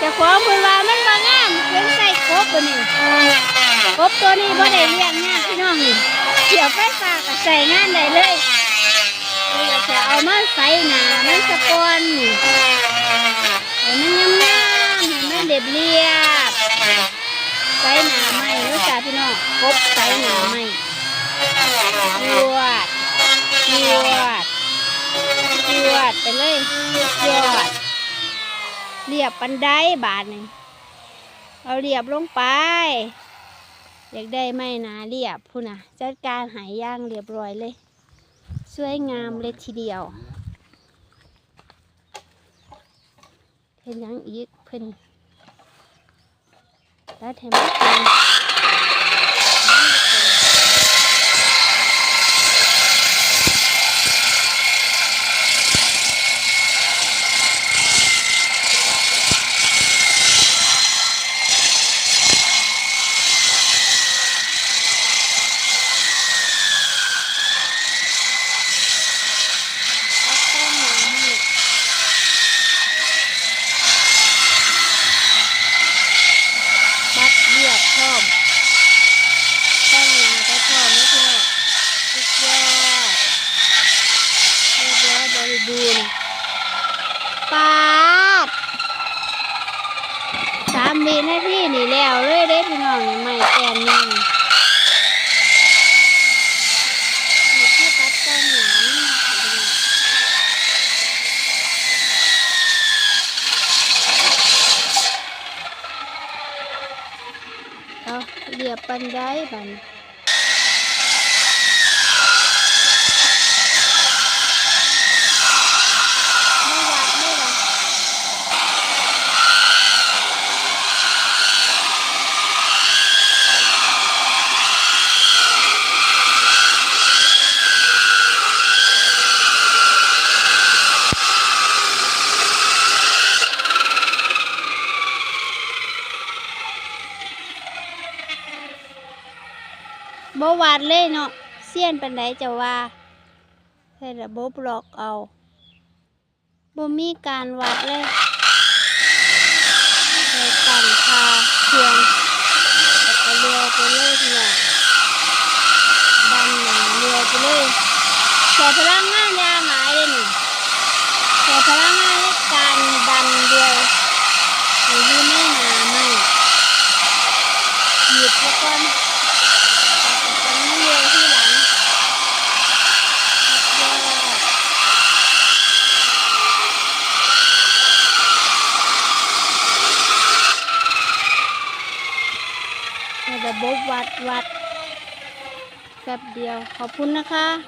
จะของเพิ่นว่ามันบ่งามเพิ่นใส่กบตัวนี้กบตัวนี้บ่ได้เลี้ยงยากพี่น้องนี่เกี่ยวไฟฟ้าก็ใส่งานได้เลยนี่ก็จะเอามาใส่หนามันสะกอนนี่ให้มันงามๆให้มันเรียบเรียบใส่หนาไม้รู้จักพี่น้องกบใส่หนาไม้ยวดยวดยวดไปเลยยวด เรียบปันไดบาทหนึ่งเอาเรียบลงไป อยากได้ไม่นะเรียบพูนะจัดการหายย่างเรียบร้อยเลย สวยงามเลยทีเดียวเห็นยังอีกเพิ่นแล้วแถมเป็นตัดต้นหนาให้บัดเรียบพร้อมตั้งหนาไปพร้อมแล้วพี่น้องสุดยอดเรียบร้อย บูรณ์ปาดสามวินาทีนี่แล้วเลยเด้พี่น้องนี่ไม่แกนหนึ่งนี่คือตัดต้นหนานี่พี่น้องเรียบปันได้บัน บ่วัดเลยเนาะเสี้ยนปันไดจะว่าให้ระบบหลอกเอาบ่มีการวัดเลยใส่กันคาเทียงแล้วก็เรือไปเลยพี่น้องดันหนาเรือไปเลยใช้พลังงานยางหายเลยนี่ใช้พลังงานในการดันเรือให้อยู่ในหนาไม่หยุดแล้วก่อน จะไม่เร็วที่หลังยอด ระบบวัดวัดแป๊บเดียวขอบคุณนะคะ